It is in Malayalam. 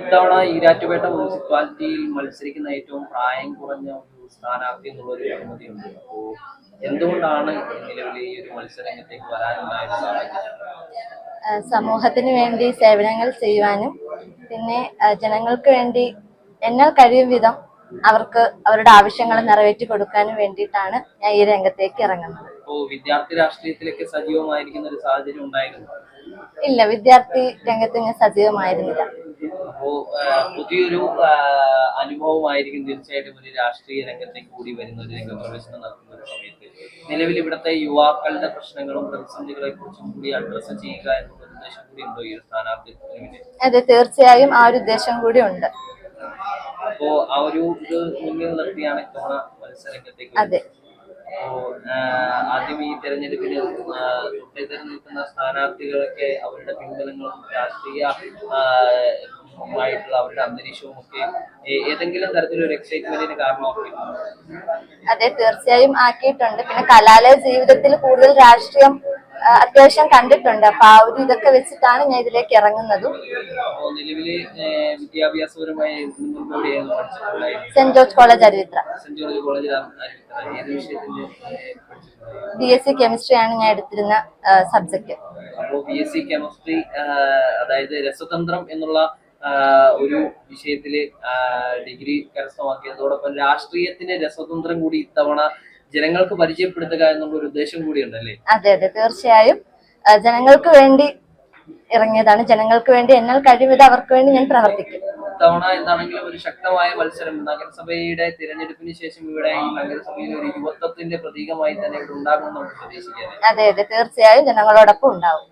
ഇത്തവണ ഈരാറ്റുപേട്ട മുനിസിപ്പാലിറ്റിയിൽ മത്സരിക്കുന്ന ഏറ്റവും പ്രായം കുറഞ്ഞ ഒരു സ്ഥാനാർത്ഥി എന്നുള്ള ഒരു ബഹുമതിയുണ്ട്. അപ്പോ എന്തുകൊണ്ടാണ് നിലവിൽ ഈ ഒരു മത്സരരംഗത്തേക്ക് വരാനുള്ള സമൂഹത്തിന് വേണ്ടി സേവനങ്ങൾ ചെയ്യുവാനും പിന്നെ ജനങ്ങൾക്ക് വേണ്ടി എന്നാൽ കഴിയും വിധം അവർക്ക് അവരുടെ ആവശ്യങ്ങൾ നിറവേറ്റി കൊടുക്കാനും വേണ്ടിയിട്ടാണ് ഞാൻ ഈ രംഗത്തേക്ക് ഇറങ്ങുന്നത്. വിദ്യാർത്ഥി രാഷ്ട്രീയത്തിലേക്ക് സജീവമായിരിക്കുന്ന ഒരു സാഹചര്യം ഉണ്ടായിരുന്നു? ഇല്ല വിദ്യാർത്ഥി രംഗത്ത് ഞാൻ സജീവമായിരുന്നില്ല. അപ്പോ ആ, പുതിയൊരു അനുഭവമായിരിക്കും തീർച്ചയായിട്ടും ഒരു രാഷ്ട്രീയ രംഗത്തേക്ക് കൂടി വരുന്ന ഒരു രംഗപ്രവേശനം നടത്തുന്ന ഒരു സമയത്ത്. നിലവിൽ ഇവിടുത്തെ യുവാക്കളുടെ പ്രശ്നങ്ങളും പ്രതിസന്ധികളെ കുറിച്ചും കൂടി അഡ്രസ്സ് ചെയ്യുക എന്നുള്ള ഉദ്ദേശം കൂടി ഉണ്ടോ ഈ ഒരു സ്ഥാനാർത്ഥി അതെ തീർച്ചയായും ആ ഒരു ഉദ്ദേശം കൂടി ഉണ്ട്. അപ്പോ ആ ഒരു ഇത് മുന്നിൽ നിർത്തിയാണ് ഇത്തവണ മത്സരരംഗത്തേക്ക് അതെ. ആദ്യം ഈ തെരഞ്ഞെടുപ്പിന് ആ, നിൽക്കുന്ന സ്ഥാനാർത്ഥികളൊക്കെ അവരുടെ പിൻബലങ്ങളും രാഷ്ട്രീയ ആ, മായിട്ടുള്ള അവരുടെ അന്തരീക്ഷവും ഒക്കെ ഏതെങ്കിലും തരത്തിലൊരു എക്സൈറ്റ്മെന്റിന് കാരണമാക്കിയിട്ടുണ്ട് അതെ തീർച്ചയായും ആക്കിയിട്ടുണ്ട്. പിന്നെ കലാലയ ജീവിതത്തിൽ കൂടുതൽ രാഷ്ട്രീയം അത്യാവശ്യം കണ്ടിട്ടുണ്ട്. അപ്പൊ ആ ഒരു ഇതൊക്കെ വെച്ചിട്ടാണ് ഞാൻ ഇതിലേക്ക് ഇറങ്ങുന്നതും. നിലവിൽ വിദ്യാഭ്യാസപരമായി Saint George college Aruvithura. Saint George B S C chemistry ആണ് ഞാൻ എടുത്തിരുന്ന സബ്ജക്ട്. അപ്പോൾ ബി എസ് സി കെമിസ്ട്രി അതായത് രസതന്ത്രം എന്നുള്ള ഒരു വിഷയത്തിൽ ഡിഗ്രി കരസ്ഥമാക്കിയതോടൊപ്പം രാഷ്ട്രീയത്തിന്റെ രസതന്ത്രം കൂടി ഇത്തവണ ജനങ്ങൾക്ക് പരിചയപ്പെടുത്തുക എന്നുള്ള ഒരു ഉദ്ദേശം കൂടി ഉണ്ടല്ലേ അതെ അതെ തീർച്ചയായും. ജനങ്ങൾക്ക് വേണ്ടി ഇറങ്ങിയതാണ്. ജനങ്ങൾക്ക് വേണ്ടി എന്നാൽ കഴിവത് അവർക്ക് വേണ്ടി ഞാൻ പ്രവർത്തിക്കും. ഇത്തവണ എന്താണെങ്കിലും ഒരു ശക്തമായ മത്സരം നഗരസഭയുടെ തിരഞ്ഞെടുപ്പിന് ശേഷം ഇവിടെ ഈ നഗരസഭയിൽ ഒരു യുവത്വത്തിന്റെ പ്രതീകമായി തന്നെ ഇവിടെ ഉണ്ടാകുമെന്ന് നമുക്ക് പ്രതീക്ഷിക്കാം. അതെ അതെ തീർച്ചയായും ജനങ്ങളോടൊപ്പം ഉണ്ടാവും.